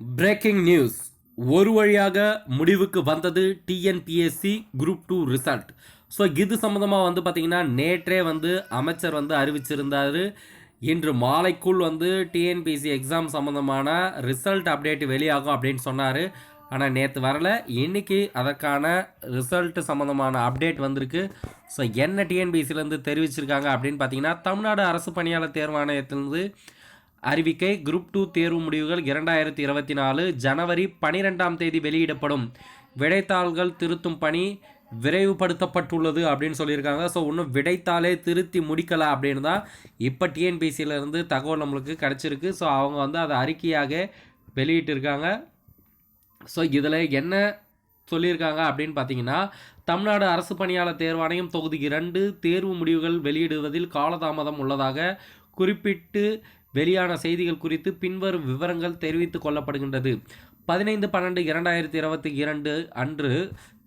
Breaking news ஒரு வழியாக முடிவுக்கு வந்தது TNPSC group two result so இது சம்மந்தமாக வந்து பார்த்திங்கன்னா நேற்றே வந்து அமைச்சர் வந்து அறிவிச்சிருந்தார். இன்று மாலைக்குள் வந்து டிஎன்பிஎஸ்சி எக்ஸாம் சம்மந்தமான ரிசல்ட் அப்டேட் வெளியாகும் அப்படின்னு சொன்னார். ஆனால் நேற்று வரல. இன்னைக்கு அதற்கான ரிசல்ட் சம்மந்தமான அப்டேட் வந்திருக்கு. ஸோ என்ன டிஎன்பிஎஸ்சிலேருந்து தெரிவிச்சிருக்காங்க அப்படின்னு பார்த்தீங்கன்னா தமிழ்நாடு அரசு பணியாளர் தேர்வாணையத்திலிருந்து அறிவிக்கை குரூப் டூ தேர்வு முடிவுகள் இரண்டாயிரத்தி இருபத்தி நாலு ஜனவரி பனிரெண்டாம் தேதி வெளியிடப்படும். விடைத்தாள்கள் திருத்தும் பணி விரைவுபடுத்தப்பட்டுள்ளது அப்படின்னு சொல்லியிருக்காங்க. ஸோ இன்னும் விடைத்தாளே திருத்தி முடிக்கலை அப்படின்னு தான் இப்போ டிஎன்பிசியிலேருந்து தகவல் நம்மளுக்கு கிடச்சிருக்கு. ஸோ அவங்க வந்து அதை அறிக்கையாக வெளியிட்டிருக்காங்க. ஸோ இதில் என்ன சொல்லியிருக்காங்க அப்படின்னு பார்த்தீங்கன்னா தமிழ்நாடு அரசு பணியாளர் தேர்வாணையம் தொகுதி இரண்டு தேர்வு முடிவுகள் வெளியிடுவதில் காலதாமதம் உள்ளதாக குறிப்பிட்டு வெளியான செய்திகள் குறித்து பின்வரும் விவரங்கள் தெரிவித்துக் கொள்ளப்படுகின்றது. பதினைந்து பன்னெண்டு இரண்டாயிரத்தி இருபத்தி இரண்டு அன்று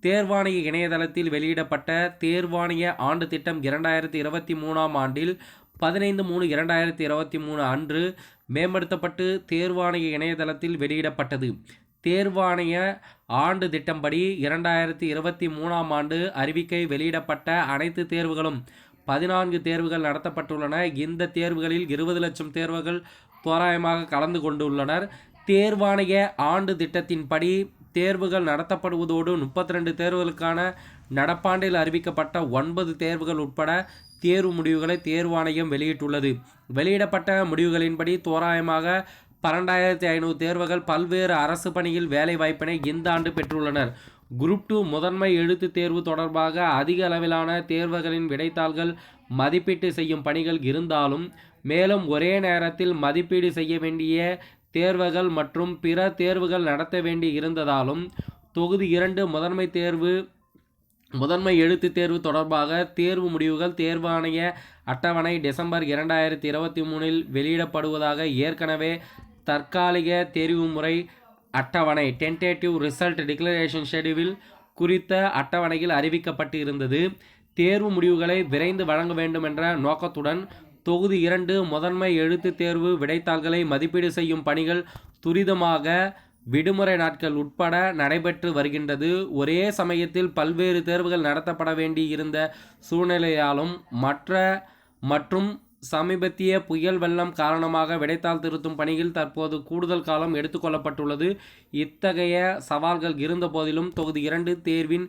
தேர்வாணைய இணையதளத்தில் வெளியிடப்பட்ட தேர்வாணைய ஆண்டு திட்டம் இரண்டாயிரத்தி இருபத்தி மூணாம் ஆண்டில் பதினைந்து மூணு இரண்டாயிரத்தி இருபத்தி மூணு அன்று மேம்படுத்தப்பட்டு தேர்வாணைய இணையதளத்தில் வெளியிடப்பட்டது. தேர்வாணைய ஆண்டு திட்டம்படி இரண்டாயிரத்தி இருபத்தி மூணாம் ஆண்டு அறிவிக்கை வெளியிடப்பட்ட அனைத்து தேர்வுகளும் பதினான்கு தேர்வுகள் நடத்தப்பட்டுள்ளன. இந்த தேர்வுகளில் இருபது லட்சம் தேர்வுகள் தோராயமாக கலந்து கொண்டுள்ளனர். தேர்வாணைய ஆண்டு திட்டத்தின்படி தேர்வுகள் நடத்தப்படுவதோடு முப்பத்தி ரெண்டு தேர்வுகளுக்கான நடப்பாண்டில் அறிவிக்கப்பட்ட ஒன்பது தேர்வுகள் உட்பட தேர்வு முடிவுகளை தேர்வாணையம் வெளியிட்டுள்ளது. வெளியிடப்பட்ட முடிவுகளின்படி தோராயமாக பன்னெண்டாயிரத்தி ஐநூறு தேர்வுகள் பல்வேறு அரசு பணியில் வேலை வாய்ப்பினை இந்த ஆண்டு பெற்றுள்ளனர். குரூப் டூ முதன்மை எழுத்து தேர்வு தொடர்பாக அதிக அளவிலான தேர்வுகளின் விடைத்தாள்கள் மதிப்பீட்டு செய்யும் பணிகள் இருந்தாலும் மேலும் ஒரே நேரத்தில் மதிப்பீடு செய்ய வேண்டிய தேர்வுகள் மற்றும் பிற தேர்வுகள் நடத்த வேண்டி இருந்ததாலும் தொகுதி இரண்டு முதன்மை தேர்வு முதன்மை எழுத்து தேர்வு தொடர்பாக தேர்வு முடிவுகள் தேர்வாணைய அட்டவணை டிசம்பர் இரண்டாயிரத்தி இருபத்தி மூணில் வெளியிடப்படுவதாக ஏற்கனவே தற்காலிக தெரிவு முறை அட்டவணை டென்டேட்டிவ் ரிசல்ட் டிக்ளரேஷன் ஷெடியூல் குறித்த அட்டவணையில் அறிவிக்கப்பட்டு இருந்தது தேர்வு முடிவுகளை விரைந்து வழங்க வேண்டும் என்ற நோக்கத்துடன் தொகுதி இரண்டு முதன்மை எழுத்து தேர்வு விடைத்தாள்களை மதிப்பீடு செய்யும் பணிகள் துரிதமாக விடுமுறை நாட்கள் உட்பட நடைபெற்று வருகின்றது. ஒரே சமயத்தில் பல்வேறு தேர்வுகள் நடத்தப்பட வேண்டி இருந்த சூழ்நிலையாலும் மற்ற மற்றும் சமீபத்திய புயல் வெள்ளம் காரணமாக விடைத்தாள் திருத்தும் பணியில் தற்போது கூடுதல் காலம் எடுத்துக்கொள்ளப்பட்டுள்ளது. இத்தகைய சவால்கள் இருந்த போதிலும் தொகுதி இரண்டு தேர்வின்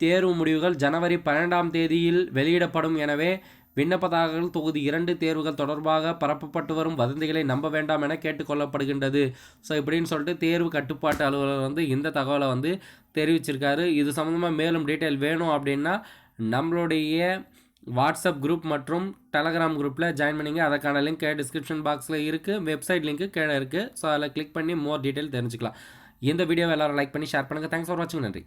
தேர்வு முடிவுகள் ஜனவரி பன்னெண்டாம் தேதியில் வெளியிடப்படும் எனவே விண்ணப்பதாரர்கள் தொகுதி இரண்டு தேர்வுகள் தொடர்பாக பரப்பப்பட்டு வரும் வதந்திகளை நம்ப வேண்டாம் என கேட்டுக்கொள்ளப்படுகின்றது. ஸோ இப்படின்னு சொல்லிட்டு தேர்வு கட்டுப்பாட்டு அலுவலர் வந்து இந்த தகவலை வந்து தெரிவிச்சிருக்காரு. இது சம்மந்தமாக மேலும் டீட்டெயில் வேணும் அப்படின்னா நம்மளுடைய வாட்ஸ்அப் குரூப் மற்றும் டெலகிராம் குரூப்பில் ஜாயின் பண்ணிங்க. அதற்கான லிங்க் டிஸ்கிரிப்ஷன் பாக்ஸில் இருக்குது வெப்சைட் லிங்க்கு கீழே இருக்குது ஸோ அதில் கிளிக் பண்ணி மோர் டீட்டெயில் தெரிஞ்சுக்கலாம். இந்த வீடியோவை எல்லோரும் லைக் பண்ணி ஷேர் பண்ணுங்கள் தேங்க்ஸ் ஃபார் வாட்சிங் நன்றி.